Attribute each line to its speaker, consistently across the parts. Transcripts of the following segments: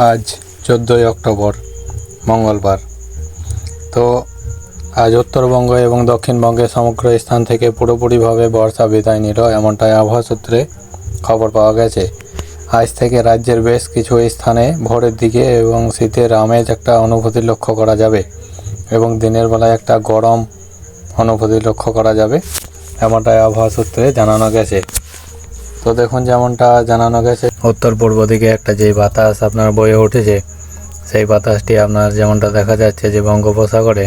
Speaker 1: আজ চোদ্দোই অক্টোবর, মঙ্গলবার। তো আজ উত্তরবঙ্গ এবং দক্ষিণবঙ্গের সমগ্র স্থান থেকে পুরোপুরিভাবে বর্ষা বিদায় নিল এমনটাই আবহাওয়া সূত্রে খবর পাওয়া গেছে। আজ থেকে রাজ্যের বেশ কিছু স্থানে ভোরের দিকে এবং শীতের আমেজ একটা অনুভূতি লক্ষ্য করা যাবে এবং দিনের বেলায় একটা গরম অনুভূতি লক্ষ্য করা যাবে, এমনটাই আবহাওয়া সূত্রে জানানো গেছে। তো দেখুন যেমনটা জানানো গেছে, উত্তর পূর্ব দিকে একটা যে বাতাস আপনার বয়ে উঠেছে, সেই বাতাসটি আপনার যেমনটা দেখা যাচ্ছে যে বঙ্গোপসাগরে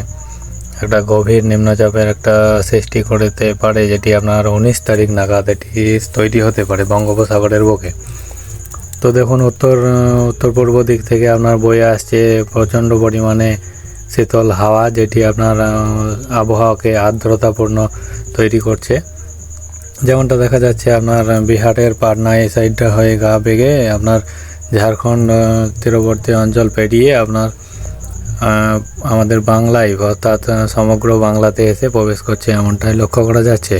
Speaker 1: একটা গভীর নিম্নচাপের একটা সৃষ্টি করতে পারে, যেটি আপনার উনিশ তারিখ নাগাদ এটি তৈরি হতে পারে বঙ্গোপসাগরের বুকে। তো দেখুন উত্তর উত্তর পূর্ব দিক থেকে আপনার বয়ে আসছে প্রচণ্ড পরিমাণে শীতল হাওয়া, যেটি আপনার আবহাওয়াকে আর্দ্রতাপূর্ণ তৈরি করছে। যেমনটা দেখা যাচ্ছে, আপনার বিহারের পাটনা এই সাইডটা হয়ে গা বেগে আপনার ঝাড়খণ্ড তীরবর্তী অঞ্চল পেরিয়ে আপনার আমাদের বাংলায় অর্থাৎ সমগ্র বাংলাতে এসে প্রবেশ করছে এমনটাই লক্ষ্য করা যাচ্ছে।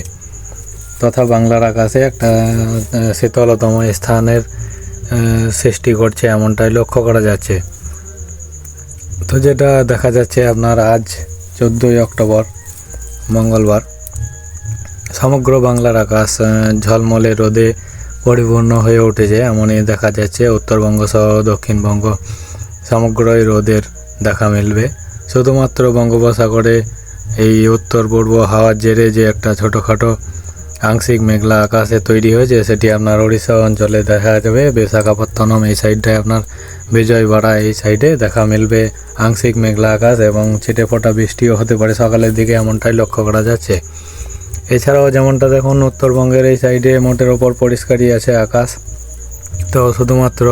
Speaker 1: তথা বাংলার আকাশে একটা শীতলতম স্থানের সৃষ্টি করছে এমনটাই লক্ষ্য করা যাচ্ছে। তো যেটা দেখা যাচ্ছে, আপনার আজ চোদ্দোই অক্টোবর, মঙ্গলবার। সমগ্র বাংলার আকাশ ঝলমলে রোদে পরিপূর্ণ হয়ে উঠেছে এমনই দেখা যাচ্ছে উত্তরবঙ্গ সহ দক্ষিণবঙ্গ। সমগ্রই রোদের দেখা মিলবে। শুধুমাত্র বঙ্গোপসাগরে এই উত্তর পূর্ব হাওয়ার জেরে যে একটা ছোটোখাটো আংশিক মেঘলা আকাশে তৈরি হয়েছে, সেটি আপনার ওড়িশা অঞ্চলে দেখা যাবে। বিশাখাপত্তনম এই সাইডটায় আপনার বিজয়বাড়া এই সাইডে দেখা মিলবে আংশিক মেঘলা আকাশ এবং ছিটে ফোটা বৃষ্টিও হতে পারে। সকালের দিকে এমনটাই লক্ষ্য করা যাচ্ছে। এছাড়াও যেমনটা দেখুন, উত্তরবঙ্গের এই সাইডে মোটের ওপর পরিষ্কারই আছে আকাশ। তো শুধুমাত্র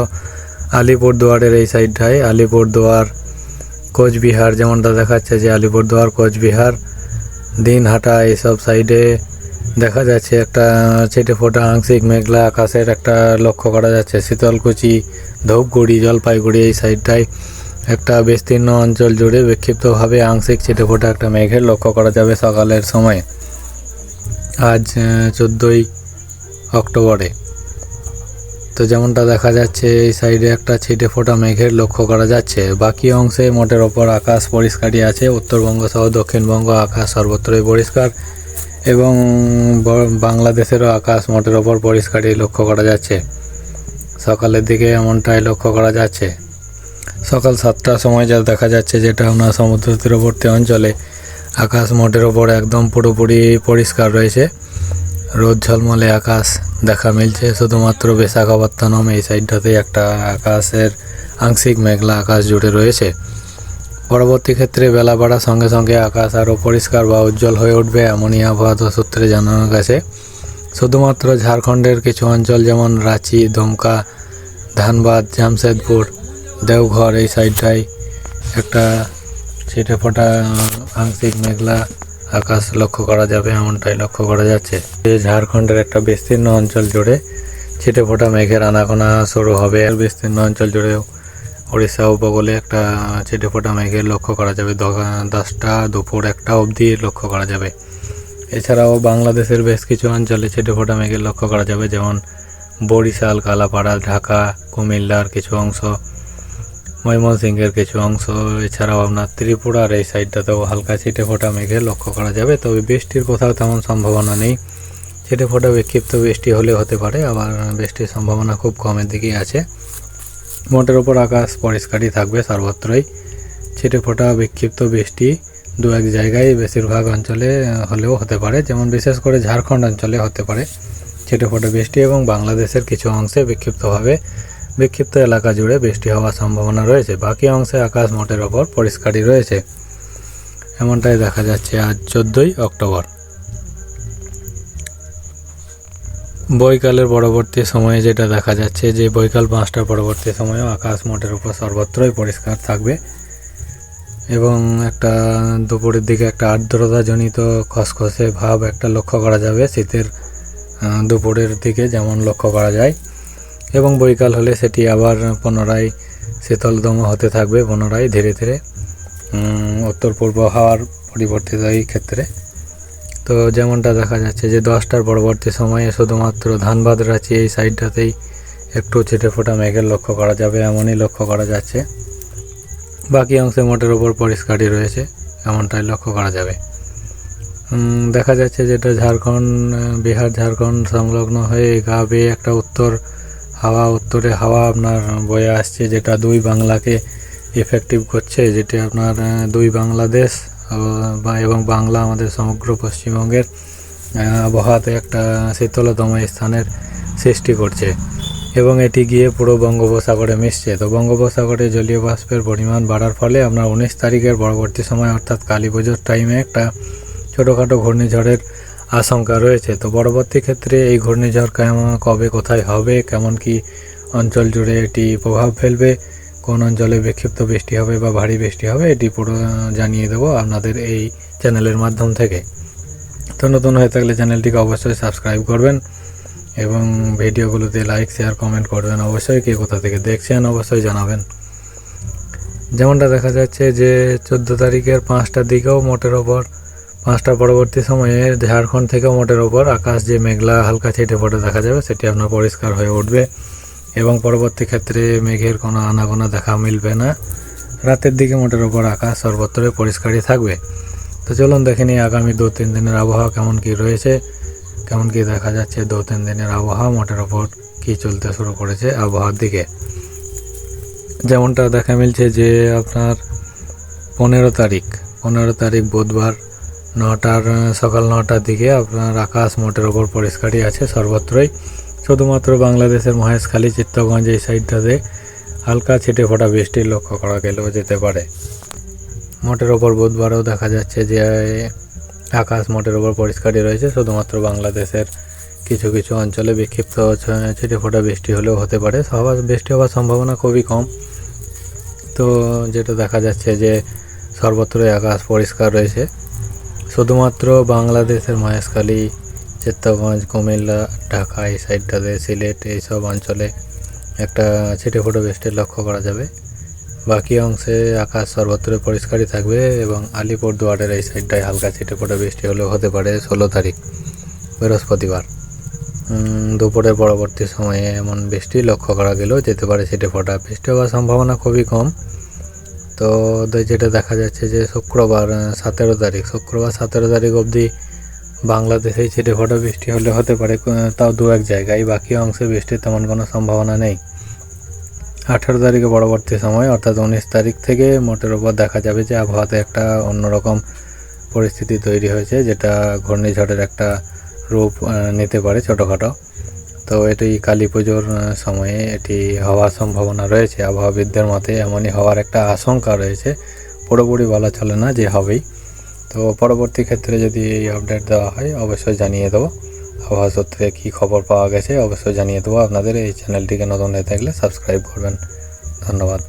Speaker 1: আলিপুরদুয়ারের এই সাইডটায় আলিপুরদুয়ার, কোচবিহার যেমনটা দেখাচ্ছে যে আলিপুরদুয়ার, কোচবিহার, দিনহাটা এইসব সাইডে দেখা যাচ্ছে একটা ছেটে ফোটা আংশিক মেঘলা আকাশের একটা লক্ষ্য করা যাচ্ছে। শীতলকুচি, ধূপগুড়ি, জলপাইগুড়ি এই সাইডটায় একটা বিস্তীর্ণ অঞ্চল জুড়ে বিক্ষিপ্তভাবে আংশিক ছেটে ফোটা একটা মেঘের লক্ষ্য করা যাবে সকালের সময়। আজ চোদ্দোই অক্টোবরে। তো যেমনটা দেখা যাচ্ছে, এই সাইডে একটা ছিটে ফোটা মেঘের লক্ষ্য করা যাচ্ছে। বাকি অংশে মোটের ওপর আকাশ পরিষ্কারই আছে। উত্তরবঙ্গ সহ দক্ষিণবঙ্গ আকাশ সর্বত্রই পরিষ্কার এবং বাংলাদেশেরও আকাশ মোটের ওপর পরিষ্কারই লক্ষ্য করা যাচ্ছে। সকালের দিকে এমনটাই লক্ষ্য করা যাচ্ছে। সকাল সাতটার সময় যা দেখা যাচ্ছে, যেটা আপনার সমুদ্র তীরবর্তী অঞ্চলে আকাশ মোটের ওপর একদম পুরোপুরি পরিষ্কার রয়েছে। রোদ ঝলমলে আকাশ দেখা মিলছে। শুধুমাত্র বিশাখাপত্তনম এই সাইডটাতে একটা আকাশের আংশিক মেঘলা আকাশ জুড়ে রয়েছে। পরবর্তী ক্ষেত্রে বেলা বাড়ার সঙ্গে সঙ্গে আকাশ আরও পরিষ্কার বা উজ্জ্বল হয়ে উঠবে এমনই আবহাওয়া সূত্রে জানানো গেছে। শুধুমাত্র ঝাড়খণ্ডের কিছু অঞ্চল যেমন রাঁচি, দুমকা, ধানবাদ, জামশেদপুর, দেওঘর এই সাইডটায় একটা ছিটে ফোটা, আংশিক মেঘলা আকাশ লক্ষ্য করা যাবে, এমনটাই লক্ষ্য করা যাচ্ছে। ঝাড়খণ্ডের একটা বিস্তীর্ণ অঞ্চল জুড়ে ছিটে ফোটা মেঘের আনাগোনা শুরু হবে। বিস্তীর্ণ অঞ্চল জুড়েও উড়িষ্যা উপকূলে একটা ছিটে ফোটা মেঘের লক্ষ্য করা যাবে। দশটা দুপুর একটা অবধি লক্ষ্য করা যাবে। এছাড়াও বাংলাদেশের বেশ কিছু অঞ্চলে ছিটে ফোটা মেঘের লক্ষ্য করা যাবে, যেমন বরিশাল, কালাপাড়া, ঢাকা, কুমিল্লার কিছু অংশ। ময়মনসিংহের কিছু অংশ। এছাড়াও আপনার ত্রিপুরার এই সাইডটাতেও হালকা ছিটে ফোটা মেঘে লক্ষ্য করা যাবে, তবে বৃষ্টির কোথাও তেমন সম্ভাবনা নেই। ছিটে ফোটা বিক্ষিপ্ত বৃষ্টি হলেও হতে পারে, আবার বৃষ্টির সম্ভাবনা খুব কমের দিকেই আছে। মোটের ওপর আকাশ পরিষ্কারই থাকবে সর্বত্রই। ছিটে ফোটা বিক্ষিপ্ত বৃষ্টি দু এক জায়গায় বেশিরভাগ অঞ্চলে হলেও হতে পারে, যেমন বিশেষ করে ঝাড়খণ্ড অঞ্চলে হতে পারে। ছিটে ফোটা বৃষ্টি এবং বাংলাদেশের কিছু অংশে বিক্ষিপ্তভাবে বিক্ষিপ্ত এলাকা জুড়ে বৃষ্টি হওয়ার সম্ভাবনা রয়েছে। বাকি অংশে আকাশ মোটের ওপর পরিষ্কারই রয়েছে। এমনটাই দেখা যাচ্ছে আজ চোদ্দোই অক্টোবর। বৈকালের পরবর্তী সময়ে যেটা দেখা যাচ্ছে যে বৈকাল পাঁচটার পরবর্তী সময়েও আকাশ মোটের উপর সর্বত্রই পরিষ্কার থাকবে এবং একটা দুপুরের দিকে একটা আর্দ্রতাজনিত খসখসে ভাব একটা লক্ষ্য করা যাবে শীতের দুপুরের দিকে যেমন লক্ষ্য করা যায়। এবং বৈকাল হলে সেটি আবার পুনরায় শীতলতম হতে থাকবে, পুনরায় ধীরে ধীরে উত্তর পূর্ব হাওয়ার পরিবর্তিত এই ক্ষেত্রে। তো যেমনটা দেখা যাচ্ছে যে দশটার পরবর্তী সময়ে শুধুমাত্র ধানবাদ রাঁচি এই সাইডটাতেই একটু ছিটে ফোটা মেঘের লক্ষ্য করা যাবে, এমনই লক্ষ্য করা যাচ্ছে। বাকি অংশে মোটের ওপর পরিষ্কারই রয়েছে, এমনটাই লক্ষ্য করা যাবে। দেখা যাচ্ছে যেটা ঝাড়খণ্ড, বিহার, ঝাড়খণ্ড সংলগ্ন হয়ে গা বেয়ে একটা উত্তর হাওয়া, উত্তরে হাওয়া আপনার বয়ে আসছে, যেটা দুই বাংলাকে এফেক্টিভ করছে, যেটি আপনার দুই বাংলাদেশ এবং বাংলা আমাদের সমগ্র পশ্চিমবঙ্গের আবহাওয়াতে একটা শীতলতম স্থানের সৃষ্টি করছে। এবং এটি গিয়ে পুরো বঙ্গোপসাগরে মিশছে। তো বঙ্গোপসাগরে জলীয় বাষ্পের পরিমাণ বাড়ার ফলে আপনার উনিশ তারিখের পরবর্তী সময়, অর্থাৎ কালী পুজোর টাইমে একটা ছোটোখাটো ঘূর্ণিঝড়ের আশঙ্কা রয়েছে। তো পরবর্তী ক্ষেত্রে এই ঘূর্ণিঝড় কেমন, কবে, কোথায় হবে, কেমন কি অঞ্চল জুড়ে এটি প্রভাব ফেলবে, কোন অঞ্চলে বিক্ষিপ্ত বৃষ্টি হবে বা ভারী বৃষ্টি হবে, এটি পুরো জানিয়ে দেবো আপনাদের এই চ্যানেলের মাধ্যম থেকে। তো নতুন হয়ে থাকলে চ্যানেলটিকে অবশ্যই সাবস্ক্রাইব করবেন এবং ভিডিওগুলোতে লাইক, শেয়ার, কমেন্ট করবেন অবশ্যই, কে কোথা থেকে দেখছেন অবশ্যই জানাবেন। যেমনটা দেখা যাচ্ছে যে চোদ্দ তারিখের পাঁচটার দিকেও মোটের ওপর পাঁচটা পরবর্তী সময়ে ঝাড়খণ্ড থেকেও মোটের ওপর আকাশ যে মেঘলা হালকা ছিটে ফোটে দেখা যাবে, সেটি আপনার পরিষ্কার হয়ে উঠবে এবং পরবর্তী ক্ষেত্রে মেঘের কোনো আনাগোনা দেখা মিলবে না। রাতের দিকে মোটের ওপর আকাশ সর্বত্রই পরিষ্কারই থাকবে। তো চলুন দেখে নিই আগামী দু তিন দিনের আবহাওয়া কেমন কি রয়েছে, কেমন কি দেখা যাচ্ছে দু তিন দিনের আবহাওয়া মোটের ওপর কি চলতে শুরু করেছে আবহাওয়ার দিকে। যেমনটা দেখা মিলছে যে আপনার পনেরো তারিখ পনেরো তারিখ বুধবার নটার সকাল নটার দিকে আপনার আকাশ মোটের ওপর পরিষ্কারই আছে, সর্বত্রই। শুধুমাত্র বাংলাদেশের মহেশখালী চিত্তগঞ্জ এই সাইডটাতে হালকা ছিটে ফোটা বৃষ্টি লক্ষ্য করা গেলেও যেতে পারে। মোটের ওপর বুধবারও দেখা যাচ্ছে যে, আকাশ মোটের ওপর পরিষ্কারই রয়েছে, শুধুমাত্র বাংলাদেশের কিছু কিছু অঞ্চলে বিক্ষিপ্ত ছিটে ফোটা বৃষ্টি হলেও হতে পারে। সবার বৃষ্টি হওয়ার সম্ভাবনা খুবই কম। তো যেটা দেখা যাচ্ছে যে, সর্বত্রই আকাশ পরিষ্কার রয়েছে। শুধুমাত্র বাংলাদেশের মহেশখালী, চিত্তগঞ্জ, কুমিল্লা, ঢাকা এই সাইডটাতে সিলেট এইসব অঞ্চলে একটা ছিটে ফোটো বৃষ্টির লক্ষ্য করা যাবে। বাকি অংশে আকাশ সর্বত্র পরিষ্কারই থাকবে এবং আলিপুরদুয়ারের এই সাইডটায় হালকা ছিটে ফোটো বৃষ্টি হলেও হতে পারে ষোলো তারিখ, বৃহস্পতিবার। দুপুরের পরবর্তী সময়ে এমন বৃষ্টি লক্ষ্য করা গেলেও যেতে পারে ছিটে ফোটা বৃষ্টি হওয়ার সম্ভাবনা খুবই কম। তো যেটা দেখা যাচ্ছে যে শুক্রবার সতেরো তারিখ, শুক্রবার সতেরো তারিখ অবধি বাংলাদেশে ছিটে ফোটা বৃষ্টি হলে হতে পারে তাও দু এক জায়গায়, বাকি অংশে বৃষ্টির তেমন কোনো সম্ভাবনা নেই। আঠারো তারিখে পরবর্তী সময়, অর্থাৎ উনিশ তারিখ থেকে মোটের ওপর দেখা যাবে যে আবহাওয়াতে একটা অন্যরকম পরিস্থিতি তৈরি হয়েছে, যেটা ঘূর্ণিঝড়ের একটা রূপ নিতে পারে ছোটোখাটো। তো এটি কালী পুজোর সময়ে এটি হওয়ার সম্ভাবনা রয়েছে। আবহাওয়াবিদদের মতে এমনই হওয়ার একটা আশঙ্কা রয়েছে। পুরোপুরি বলা চলে না যে হবেই। তো পরবর্তী ক্ষেত্রে যদি এই আপডেট দেওয়া হয়, অবশ্যই জানিয়ে দেবো। আবহাওয়া সূত্রে কী খবর পাওয়া গেছে, অবশ্যই জানিয়ে দেবো। আপনাদের এই চ্যানেলটিকে নতুন হয়ে থাকলে সাবস্ক্রাইব করবেন। ধন্যবাদ।